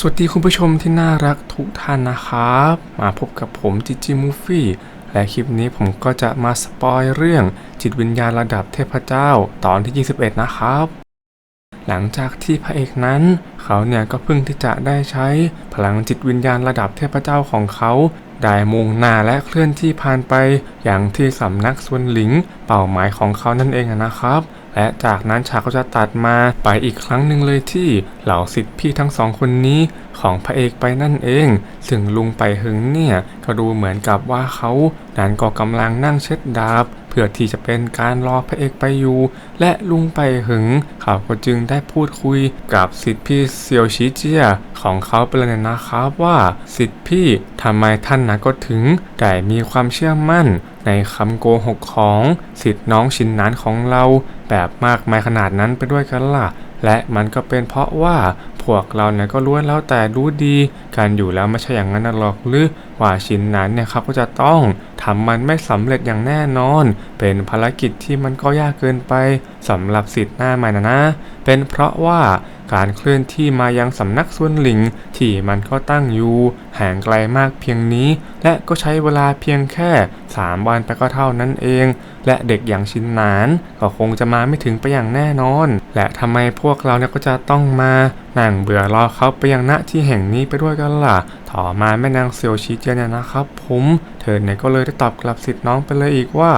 สวัสดีคุณผู้ชมที่น่ารักทุกท่านนะครับ มาพบกับผมจิจิมูฟี่และคลิปนี้ผมก็จะมาสปอยเรื่องจิตวิญญาณระดับเทพเจ้าตอนที่ 21 นะครับ หลังจากที่พระเอกนั้น เขาเนี่ยก็เพิ่งที่จะได้ใช้พลังจิตวิญญาณระดับเทพเจ้าของเขา ได้มุ่งหน้าและเคลื่อนที่ผ่านไป อย่างที่สำนักสวนหลิงเป้าหมายของเขานั่นเองนะครับ และจากนั้นฉากก็จะตัดมาไปอีกครั้งหนึ่งเลยที่เหล่าสิทธิพี่ทั้งสองคนนี้ของพระเอกไปนั่นเอง ซึ่งลุงไปหึงเนี่ยก็ดูเหมือนกับว่าเขานั้นก็กำลังนั่งเช็ดดาบ เพื่อที่จะเป็นการรอพระเอกไปอยู่ และลุงไปหึงเขาก็จึงได้พูดคุยกับสิทธิพี่เซียวชิเจียของเขาไปเลยนะครับว่าสิทธิพี่ทำไมท่านนะก็ถึงได้มีความเชื่อมั่น ในคำโกหกของสิทธิ์น้องชินนันของเราแบบมากมายขนาดนั้นไปด้วยกันล่ะ และมันก็เป็นเพราะว่าพวกเราเนี่ยก็ล้วนแล้วแต่รู้ดีการอยู่แล้วไม่ใช่อย่างนั้นหรอกหรือ ว่าชินนั้นเนี่ยเขาก็จะต้องทำมันไม่สำเร็จอย่างแน่นอน เป็นภารกิจที่มันก็ยากเกินไปสำหรับสิทธิ์หน้าใหม่นะนะ เป็นเพราะว่าการเคลื่อนที่มายังสำนักส่วนหลิง ที่มันก็ตั้งอยู่ห่างไกลมากเพียงนี้ และก็ใช้เวลาเพียงแค่ 3 วันไปก็เท่านั้นเอง และเด็กอย่างชินหนาน ก็คงจะมาไม่ถึงไปอย่างแน่นอน และทำไมพวกเราเนี่ยก็จะต้องมานั่งเบื่อรอเขาไปยังณที่แห่งนี้ไปด้วยกันล่ะ ต่อมาแม่นางเซียวชีเจียเนี่ยนะครับ ผมเธอเนี่ยก็เลยได้ตอบกลับสิทธิ์น้องไปเลยอีกว่า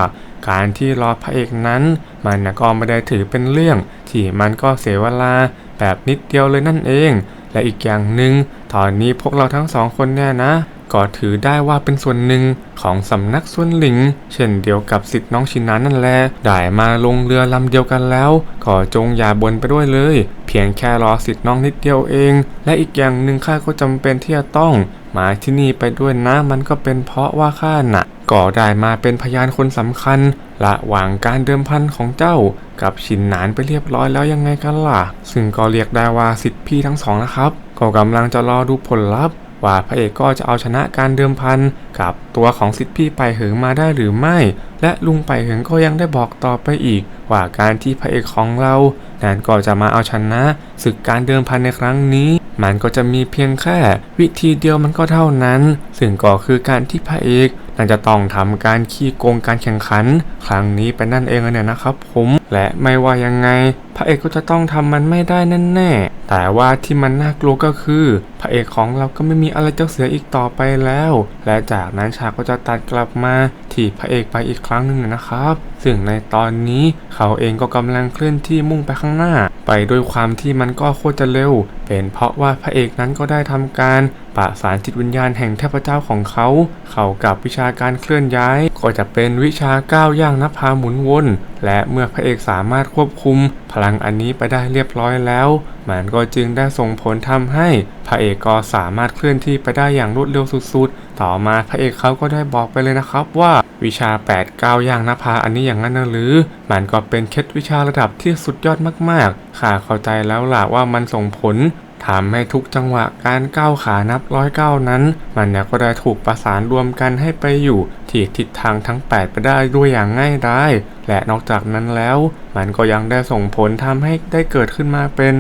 การที่รอพระเอกนั้น มันนะก็ไม่ได้ถือเป็นเรื่อง ที่มันก็เสียเวลาแบบนิดเดียวเลยนั่นเอง และอีกอย่างหนึ่งตอนนี้พวกเราทั้งสองคนเนี่ยนะ ก็ถือได้ว่าเป็นส่วนหนึ่งของสำนักส่วนหลิง เช่นเดียวกับสิทธิ์น้องชินนั้นนั่นแหละได้มาลงเรือลำเดียวกันแล้วก็จงอย่าบนไปด้วยเลย เพียงแค่รอสิทธิ์น้องนิดเดียวเอง และอีกอย่างหนึ่งข้าก็จำเป็นที่จะต้องมาที่นี่ไปด้วยนะมันก็เป็นเพราะว่าข้าน่ะก็ได้มาเป็นพยานคนสำคัญระหว่างการเดิมพันของเจ้า กับชินหนานไปเรียบร้อยแล้วยังไงกันล่ะ ซึ่งก็เรียกได้ว่าสิทธิพี่ทั้งสองนะครับ ก็กำลังจะรอดูผลลัพธ์ ว่าพระเอกก็จะเอาชนะการเดิมพันกับตัวของสิทธิพี่ไปเหิงมาได้หรือไม่ และลุงไปเหิงก็ยังได้บอกต่อไปอีก ว่าการที่พระเอกของเรานั้นก็จะมาเอาชนะศึกการเดิมพันในครั้งนี้ มันก็จะมีเพียงแค่วิธีเดียวมันก็เท่านั้น ซึ่งก็คือการที่พระเอก นั่นจะต้องทำการขี้โกงการแข่งขัน ครั้งนี้เป็นนั่นเองเนี่ยนะครับผมและไม่ว่ายังไง พระเอกก็จะต้องทำมันไม่ได้แน่ๆแต่ว่าที่มันน่ากลัวก็คือ พระเอกของเราก็ไม่มีอะไรจะเสียอีกต่อไปแล้ว และจากนั้นฉากก็จะตัดกลับมาที่พระเอกไปอีกครั้งหนึ่งนะครับ ซึ่งในตอนนี้เขาเองก็กำลังเคลื่อนที่มุ่งไปข้างหน้า ไปด้วยความที่มันก็โคตรจะเร็ว เป็นเพราะว่าพระเอกนั้นก็ได้ทำการ ปะสารจิตวิญญาณแห่งเทพเจ้าของเขา เข้ากับวิชาการเคลื่อนย้าย ก็จะเป็นวิชาก้าวย่างนภาหมุนวน และเมื่อพระเอกสามารถควบคุม พลังอันนี้ไปได้เรียบร้อยแล้ว มันก็จึงได้ส่งผลทำให้ พระเอกก็สามารถเคลื่อนที่ไปได้อย่างรวดเร็วสุดๆ ต่อมาพระเอกเขาก็ได้บอกไปเลยนะครับว่าวิชา8 9ย่างนภาอันนี้อย่างนั้นนะหรือ มันก็เป็นเคล็ดวิชาระดับที่สุดยอดมากๆข้าเข้าใจแล้วล่ะว่ามันส่งผล ทำให้ทุกจังหวะการก้าวขานับร้อยก้าวนั้น มันก็ได้ถูกประสานรวมกันให้ไปอยู่ที่ทิศทางทั้ง 8 ไปได้ด้วยอย่างง่ายดายและนอกจากนั้นแล้ว มันก็ยังได้ส่งผลทำให้ได้เกิดขึ้นมาเป็น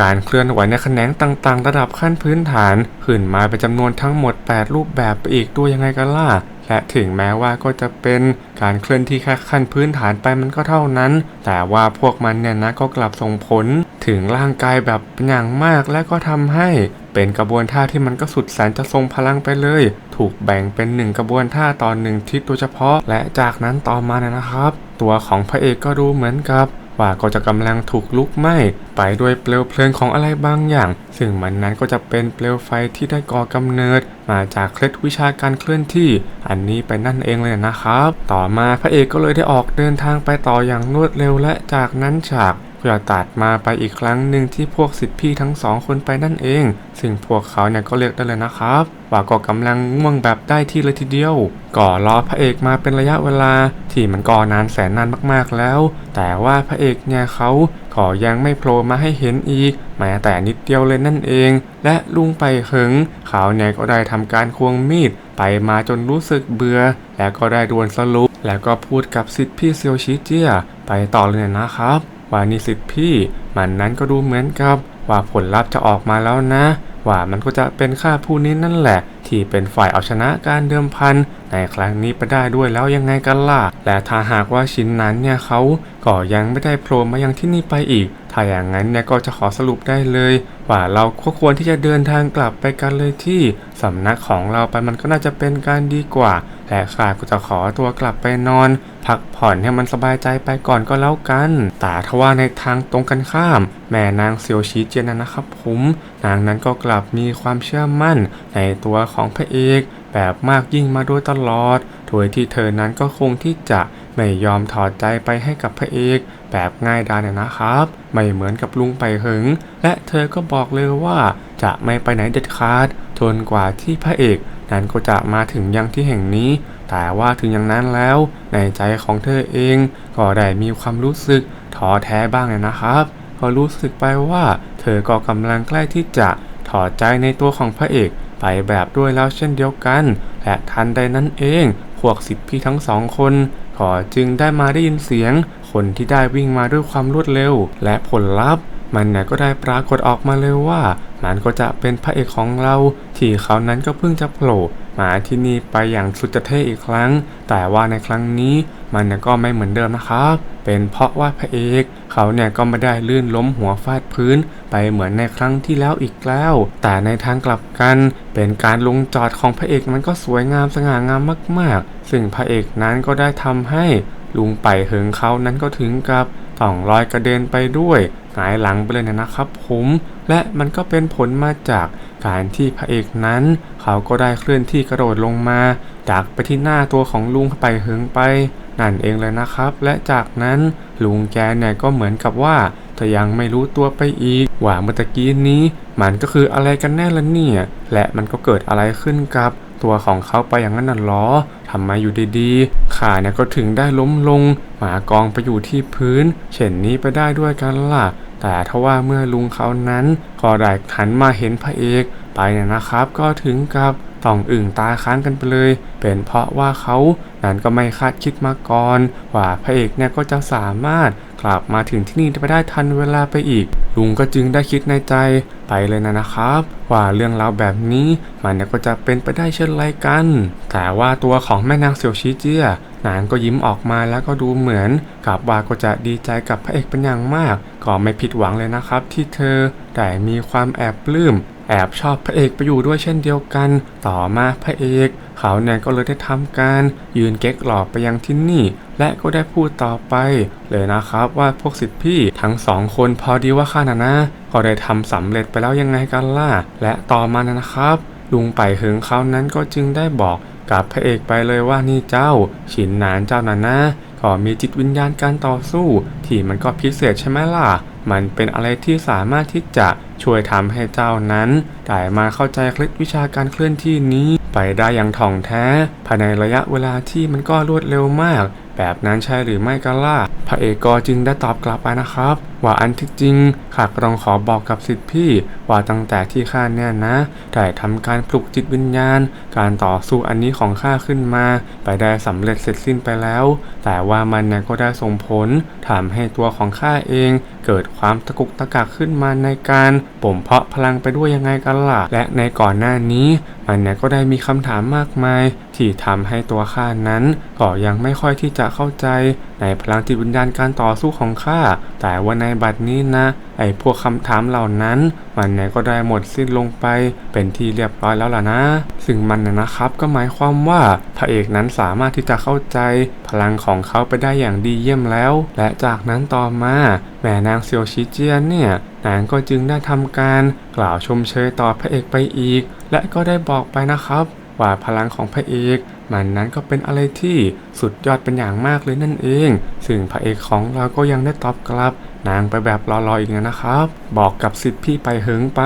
การเคลื่อนไหวในแขนงต่างๆ ระดับขั้นพื้นฐาน ขึ้นมาเป็นจำนวนทั้งหมด 8 รูปแบบไปอีกด้วยยังไงกันล่ะ และถึงแม้ว่าก็จะเป็นการเคลื่อนที่แค่ขั้นพื้นฐานไปมันก็เท่านั้น แต่ว่าพวกมันเนี่ยนะก็กลับส่งผลถึงร่างกายแบบอย่างมากและก็ทำให้เป็นกระบวนท่าที่มันก็สุดแสนจะทรงพลังไปเลย ถูกแบ่งเป็นหนึ่งกระบวนท่าตอนหนึ่งทิศโดยเฉพาะ และจากนั้นต่อมาเนยนะครับ ตัวของพระเอกก็ดูเหมือนกับ่าก็จะกำลังถูกลุกไหม้ไปด้วยเปลวเพลิงของอะไรบางอย่าง ซึ่งมันนั้นก็จะเป็นเปลวไฟที่ได้ก่อกำเนิด มาจากเคล็ดวิชาการเคลื่อนที่ อันนี้ไปนั่นเองเลยนะครับ ต่อมาพระเอกก็เลยได้ออกเดินทางไปต่ออย่างรวดเร็วและจากนั้นฉาก ก็จะตัดมาไปอีกครั้งหนึ่งที่พวกสิทธิพี่ทั้งสองคนไปนั่นเอง ซึ่งพวกเขาเนี่ยก็เรียกได้เลยนะครับ ว่าก็กำลังง่วงแบบได้ที่เลยทีเดียวก่อรอพระเอกมาเป็นระยะเวลาที่มันก่อนานแสนนานมากๆแล้ว แต่ว่าพระเอกเนี่ยเขาก็ยังไม่โผล่มาให้เห็นอีกแม้แต่นิดเดียวเลยนั่นเอง และลุงไปเหิงเขาเนี่ยก็ได้ทำการควงมีดไปมาจนรู้สึกเบื่อแล้วก็ได้ดวลสรุป แล้วก็พูดกับสิทธิพี่เซียวชิเจียไปต่อเลยนะครับ ว่านิสิตพี่ มันนั้นก็ดูเหมือนกับ ว่าผลลัพธ์จะออกมาแล้วนะ ว่ามันก็จะเป็นข้าผู้นี้นั่นแหละ ที่เป็นฝ่ายเอาชนะการเดิมพันในครั้งนี้ไปได้ด้วยแล้วยังไงกันล่ะ และถ้าหากว่าชิ้นนั้นเนี่ยเขาก็ยังไม่ได้โผล่มายังที่นี่ไปอีก ถ้าอย่างนั้นเนี่ยก็จะขอสรุปได้เลย ว่าเราก็ควรที่จะเดินทางกลับไปกันเลยที่สำนักของเราไปมันก็น่าจะเป็นการดีกว่า และข้าก็จะขอตัวกลับไปนอน พักผ่อนให้มันสบายใจไปก่อนก็แล้วกัน แต่ทว่าในทางตรงกันข้าม แม่นางเซียวชีเจนนนนะครับผมนางนั้นก็กลับมีความเชื่อมั่น ในตัวของพระเอกแบบมากยิ่งมาโดยตลอดโดยที่เธอนั้นก็คงที่จะไม่ยอมถอดใจไปให้กับพระเอก แบบง่ายดายเนี่ยนะครับ ไม่เหมือนกับลุงไปหึง และเธอก็บอกเลยว่าจะไม่ไปไหนเด็ดขาดจนกว่าที่พระเอก นั้นก็จะมาถึงยังที่แห่งนี้ แต่ว่าถึงอย่างนั้นแล้ว ในใจของเธอเอง ก็ได้มีความรู้สึกท้อแท้บ้างเลยนะครับก็รู้สึกไปว่า เธอก็กำลังใกล้ที่จะถอดใจในตัวของพระเอกไปแบบด้วยแล้วเช่นเดียวกัน และทันใดนั้นเอง พวกสิทธิพี่ทั้งสองคนก็จึงได้มาได้ยินเสียง คนที่ได้วิ่งมาด้วยความรวดเร็ว และผลลัพธ์มันเนี่ยก็ได้ปรากฏออกมาเลยว่า มันก็จะเป็นพระเอกของเรา ที่เขานั้นก็เพิ่งจะโผล่มาที่นี่ไปอย่างสุดจะเท่อีกครั้ง แต่ว่าในครั้งนี้มันเนี่ยก็ไม่เหมือนเดิมนะครับ เป็นเพราะว่าพระเอกเขาเนี่ยก็ไม่ได้ลื่นล้มหัวฟาดพื้น ไปเหมือนในครั้งที่แล้วอีกแล้ว แต่ในทางกลับกัน เป็นการลงจอดของพระเอกมันก็สวยงามสง่างามมาก ๆ ซึ่งพระเอกนั้นก็ได้ทำให้ ลุงไปเหิงเขานั้นก็ถึงกับต้องลอยกระเด็นไปด้วยหงายหลังไปเลยนะครับผม และมันก็เป็นผลมาจากการที่พระเอกนั้น เขาก็ได้เคลื่อนที่กระโดดลงมาดักไปที่หน้าตัวของลุงไปเหิงไป นั่นเองเลยนะครับ และจากนั้นลุงแกเนี่ยก็เหมือนกับว่าจะยังไม่รู้ตัวไปอีก ว่าเมื่อกี้นี้ มันก็คืออะไรกันแน่ละเนี่ย และมันก็เกิดอะไรขึ้นกับ ตัวของเขาไปอย่างนั้นน่ะหรอทำไมอยู่ดีๆ ขาเนี่ยก็ถึงได้ล้มลง หมากองไปอยู่ที่พื้น เช่นนี้ไปได้ด้วยกันล่ะ แต่ทว่าเมื่อลุงเขานั้นก็ได้หันมาเห็นพระเอกไปเนี่ยนะครับ ก็ถึงกับต้องอึ่งตาค้างกันไปเลย เป็นเพราะว่าเขานั้นก็ไม่คาดคิดมาก่อน ว่าพระเอกเนี่ยก็จะสามารถ กลับมาถึงที่นี่ไปได้ทันเวลาไปอีก ลุงก็จึงได้คิดในใจไปเลยนะนะครับ ว่าเรื่องราวแบบนี้มันก็จะเป็นไปได้เช่นไรกัน แต่ว่าตัวของแม่นางเสี่ยวชีเจียนางก็ยิ้มออกมาแล้วก็ดูเหมือนกับว่าก็จะดีใจกับพระเอกเป็นอย่างมาก ก็ไม่ผิดหวังเลยนะครับ ที่เธอได้มีความแอบปลื้มแอบชอบพระเอกไปอยู่ด้วยเช่นเดียวกัน ต่อมาพระเอก เขาเนี่ยก็เลยได้ทำการยืนเก๊กหลอกไปยังที่นี่ และก็ได้พูดต่อไป เลยนะครับว่าพวกสิทธิพี่ทั้งสองคนพอดีว่าข้านะนะก็ได้ทำสำเร็จไปแล้วยังไงกันล่ะและต่อมานะครับลุงไปเหิงเขานั้นก็จึงได้บอกกับพระเอกไปเลยว่านี่เจ้า ฉินหนานเจ้านะนะก็มีจิตวิญญาณการต่อสู้ ที่มันก็พิเศษใช่ไหมล่ะ มันเป็นอะไรที่สามารถที่จะช่วยทำให้เจ้านั้นได้มาเข้าใจเคล็ดวิชาการเคลื่อนที่นี้ ไปได้อย่างถ่องแท้ ภายในระยะเวลาที่มันก็รวดเร็วมาก แบบนั้นใช่หรือไม่กันล่ะพระเอกก็จึงได้ตอบกลับไปนะครับ ว่าอันที่จริงข้าก็ต้องขอบอกกับสิทธิพี่ว่าตั้งแต่ที่ข้าเนี่ยนะได้ทำการปลุกจิตวิญญาณ การต่อสู้อันนี้ของข้าขึ้นมา ไปได้สำเร็จเสร็จสิ้นไปแล้ว แต่ว่ามันเนี่ยก็ได้ส่งผลทำให้ตัวของข้าเอง เกิดความตะกุกตะกักขึ้นมาในการบ่มเพาะพลังไปด้วยยังไงกันล่ะและในก่อนหน้านี้ มันเนี่ยก็ได้มีคำถามมากมาย ที่ทำให้ตัวข้านั้นก็ยังไม่ค่อยที่จะเข้าใจ ในพลังจิตวิญญาณการต่อสู้ของข้าแต่ว่าในบัดนี้นะ ไอ้พวกคำถามเหล่านั้น มันเนี่ยก็ได้หมดสิ้นลงไปเป็นที่เรียบร้อยแล้วล่ะนะ ซึ่งมันนะนะครับก็หมายความว่าพระเอกนั้นสามารถที่จะเข้าใจ พลังของเขาไปได้อย่างดีเยี่ยมแล้ว และจากนั้นต่อมาแม่นางเซียวชิเจียนเนี่ยนางก็จึงได้ทำการกล่าวชมเชยต่อพระเอกไปอีก และก็ได้บอกไปนะครับว่าพลังของพระเอก มันนั้นก็เป็นอะไรที่สุดยอดเป็นอย่างมากเลยนั่นเอง ซึ่งพระเอกของเราก็ยังได้ตอบกลับ นางไปแบบรอๆอีกนะครับ บอกกับสิทธิพี่ไปเหิงไป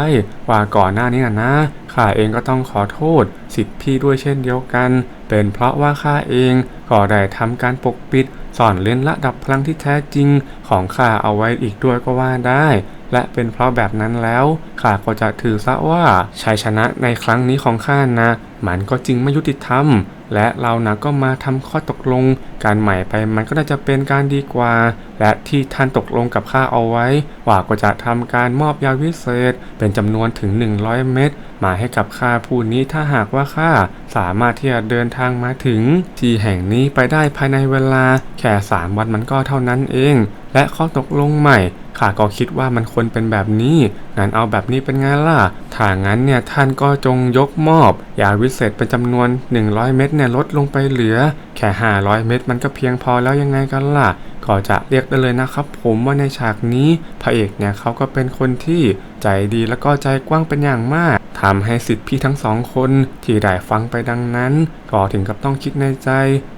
ว่าก่อนหน้านี้นะนะข้าเองก็ต้องขอโทษ สิทธิพี่ด้วยเช่นเดียวกัน เป็นเพราะว่าข้าเองก็ได้ทำการปกปิดซ่อนเล่นระดับพลังที่แท้จริงของข้าเอาไว้อีกด้วยก็ว่าได้ และเป็นเพราะแบบนั้นแล้วข้าก็จะถือซะว่าชัยชนะในครั้งนี้ของข้านะ มันก็จึงไม่ยุติธรรม และเรานะก็มาทำข้อตกลงการใหม่ไปมันก็น่าจะเป็นการดีกว่า และที่ท่านตกลงกับข้าเอาไว้ ว่าก็จะทำการมอบยาวิเศษ เป็นจำนวนถึง 100 เม็ดมาให้กับข้าผู้นี้ถ้าหากว่าข้าสามารถที่จะเดินทางมาถึง ที่แห่งนี้ไปได้ภายในเวลาแค่สามวันมันก็เท่านั้นเอง และข้อตกลงใหม่ข้าก็คิดว่ามันควรเป็นแบบนี้งั้นเอาแบบนี้เป็นไงล่ะ ถ้างั้นเนี่ยท่านก็จงยกมอบยาวิเศษเป็นจำนวน 100 เม็ดเนี่ยลดลงไปเหลือ แค่ 500 เม็ดมันก็เพียงพอแล้วยังไงกันล่ะ ก็จะเรียกได้เลยนะครับผมว่าในฉากนี้พระเอกเนี่ยเขาก็เป็นคนที่ใจดีแล้วก็ใจกว้างเป็นอย่างมากทำให้สิทธิพี่ทั้งสองคนที่ได้ฟังไปดังนั้นก็ถึงกับต้องคิดในใจ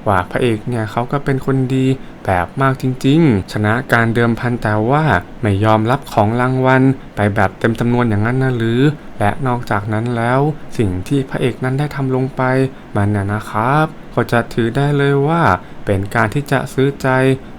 ว่าพระเอกเนี่ยเขาก็เป็นคนดีแบบมากจริงๆ ชนะการเดิมพันแต่ว่าไม่ยอมรับของรางวัลไปแบบเต็มจำนวนอย่างนั้นนะหรือ และนอกจากนั้นแล้วสิ่งที่พระเอกนั้นได้ทำลงไปมันน่ะนะครับ ก็จะถือได้เลยว่า เป็นการที่จะซื้อใจ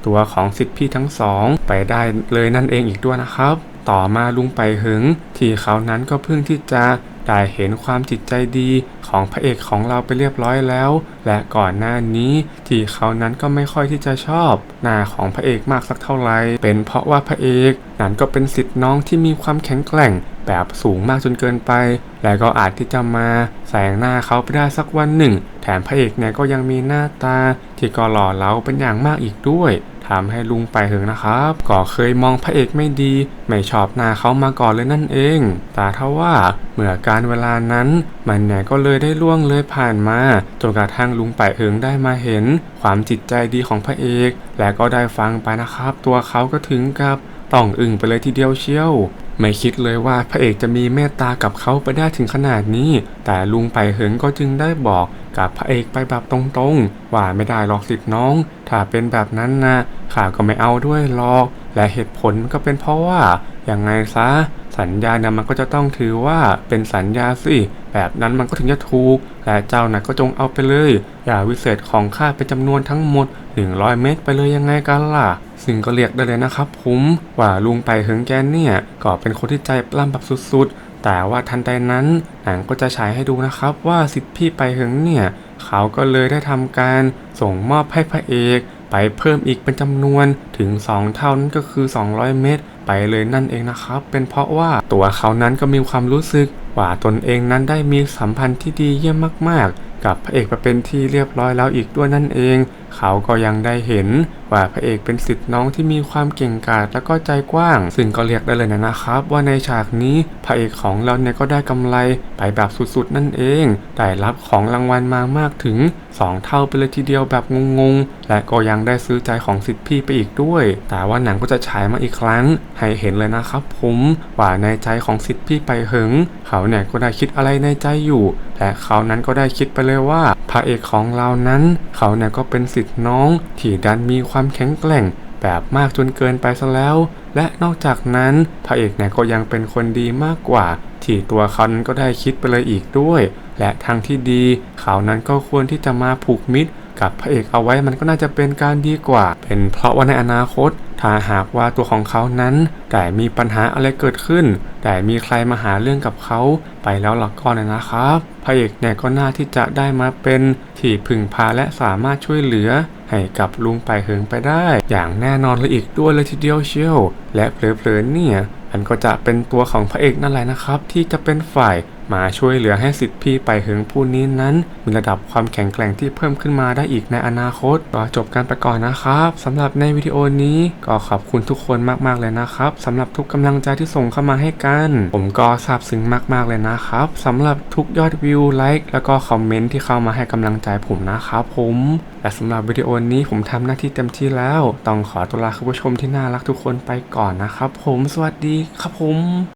ตัวของสิทธิพี่ทั้งสองไปได้เลยนั่นเองอีกด้วยนะครับ ต่อมาลุงไปหึง ที่เขานั้นก็เพิ่งที่จะได้เห็นความจิตใจดีของพระเอกของเราไปเรียบร้อยแล้ว และก่อนหน้านี้ที่เขานั้นก็ไม่ค่อยที่จะชอบ หน้าของพระเอกมากสักเท่าไหร่เป็นเพราะว่าพระเอกนั้นก็เป็นสิทธิ์น้องที่มีความแข็งแกร่งแบบสูงมากจนเกินไป และก็อาจที่จะมาแสงหน้าเขาไปได้สักวันหนึ่ง แถมพระเอกเนี่ยก็ยังมีหน้าตาที่ก็หล่อเหลาเป็นอย่างมากอีกด้วย ทำให้ลุงไปเหิงนะครับ ก็เคยมองพระเอกไม่ดี ไม่ชอบหน้าเขามาก่อนเลยนั่นเอง แต่ถ้าว่าเมื่อการเวลานั้น มันเนี่ยก็เลยได้ล่วงเลยผ่านมาจนกระทั่งลุงไปเหิงได้มาเห็น ความจิตใจดีของพระเอก และก็ได้ฟังไปนะครับ ตัวเขาก็ถึงกับต้องอึ้งไปเลยทีเดียวเชียว ไม่คิดเลยว่าพระเอกจะมีเมตตากับเขาไปได้ถึงขนาดนี้ แต่ลุงไปเหิงก็จึงได้บอกกับพระเอกไปแบบตรงๆ ว่าไม่ได้หรอกสิทธิ์น้อง ถ้าเป็นแบบนั้นนะข้าก็ไม่เอาด้วยหรอก และเหตุผลก็เป็นเพราะว่าอย่างไงซะสัญญาเนี่ยมันก็จะต้องถือว่าเป็นสัญญาสิแบบนั้นมันก็ถึงจะถูก และเจ้าน่ะก็จงเอาไปเลย อย่าวิเศษของข้าเป็นจำนวนทั้งหมด 100 เม็ดไปเลยยังไงกันล่ะ ซึ่งก็เรียกได้เลยนะครับผมว่าลุงไปเหิงแกนเนี่ยก็เป็นคนที่ใจปล้ำแบบสุดๆ แต่ว่าทันใดนั้นหนังก็จะฉายให้ดูนะครับว่าสิทธิพี่ไปเหิงเนี่ยเขาก็เลยได้ทำการส่งมอบให้พระเอกไปเพิ่มอีกเป็นจำนวนถึง 2 เท่านั่นก็คือ 200 เมตร ไปเลยนั่นเองนะครับ เป็นเพราะว่าตัวเขานั้นก็มีความรู้สึกว่าตนเองนั้นได้มีสัมพันธ์ที่ดีเยี่ยมมากๆ กับพระเอกไปเป็นที่เรียบร้อยแล้วอีกด้วยนั่นเอง เขาก็ยังได้เห็นว่าพระเอกเป็นสิทธิ์น้องที่มีความเก่งกาจและก็ใจกว้าง ซึ่งก็เรียกได้เลยนะครับ ว่าในฉากนี้พระเอกของเราเนี่ยก็ได้กำไรไปแบบสุดๆนั่นเอง ได้รับของรางวัลมามากถึง 2 เท่าไปเลยทีเดียวแบบงงๆ และก็ยังได้ซื้อใจของสิทธิ์พี่ไปอีกด้วย แต่ว่าหนังก็จะฉายมาอีกครั้ง ให้เห็นเลยนะครับผมว่าในใจของสิทธิ์พี่ไปหิงเขาเนี่ยก็ได้คิดอะไรในใจอยู่และเขานั้นก็ได้คิดไปเลยว่าพระเอกของเรานั้น เขาเนี่ยก็เป็นสิทธิ์น้องที่ดันมีความแข็งแกร่งแบบมากจนเกินไปซะแล้ว และนอกจากนั้นพระเอกเนี่ยก็ยังเป็นคนดีมากกว่า ที่ตัวเขานั้นก็ได้คิดไปเลยอีกด้วย และทางที่ดีเขานั้นก็ควรที่จะมาผูกมิตร กับพระเอกเอาไว้มันก็น่าจะเป็นการดีกว่า เป็นเพราะว่าในอนาคตถ้าหากว่าตัวของเขานั้นแต่มีปัญหาอะไรเกิดขึ้น แต่มีใครมาหาเรื่องกับเขาไปแล้วหลักก็เนี่ยนะครับพระเอกเนี่ยก็น่าที่จะได้มาเป็นที่พึ่งพาและสามารถช่วยเหลือ ให้กับลุงไปเหิงไปได้ อย่างแน่นอนเลยอีกด้วยเลยทีเดียวเชียว และเผลอๆเนี่ย มันก็จะเป็นตัวของพระเอกนั่นแหละนะครับ ที่จะเป็นฝ่าย มาช่วยเหลือให้สิทธิ์พี่ไปเหิงผู้นี้นั้น มีระดับความแข็งแกร่งที่เพิ่มขึ้นมาได้อีกในอนาคตก็จบกันไปก่อนนะครับสำหรับในวิดีโอนี้ก็ขอบคุณทุกคนมากๆเลยนะครับสำหรับทุกกำลังใจที่ส่งเข้ามาให้กัน ผมก็ซาบซึ้งมากๆเลยนะครับสำหรับทุกยอดวิวไลค์แล้วก็คอมเมนต์ที่เข้ามาให้กำลังใจผมนะครับผมและสำหรับวิดีโอนี้ผมทำหน้าที่เต็มที่แล้ว ต้องขอตัวลาคุณผู้ชมที่น่ารักทุกคนไปก่อนนะครับผมสวัสดีครับผม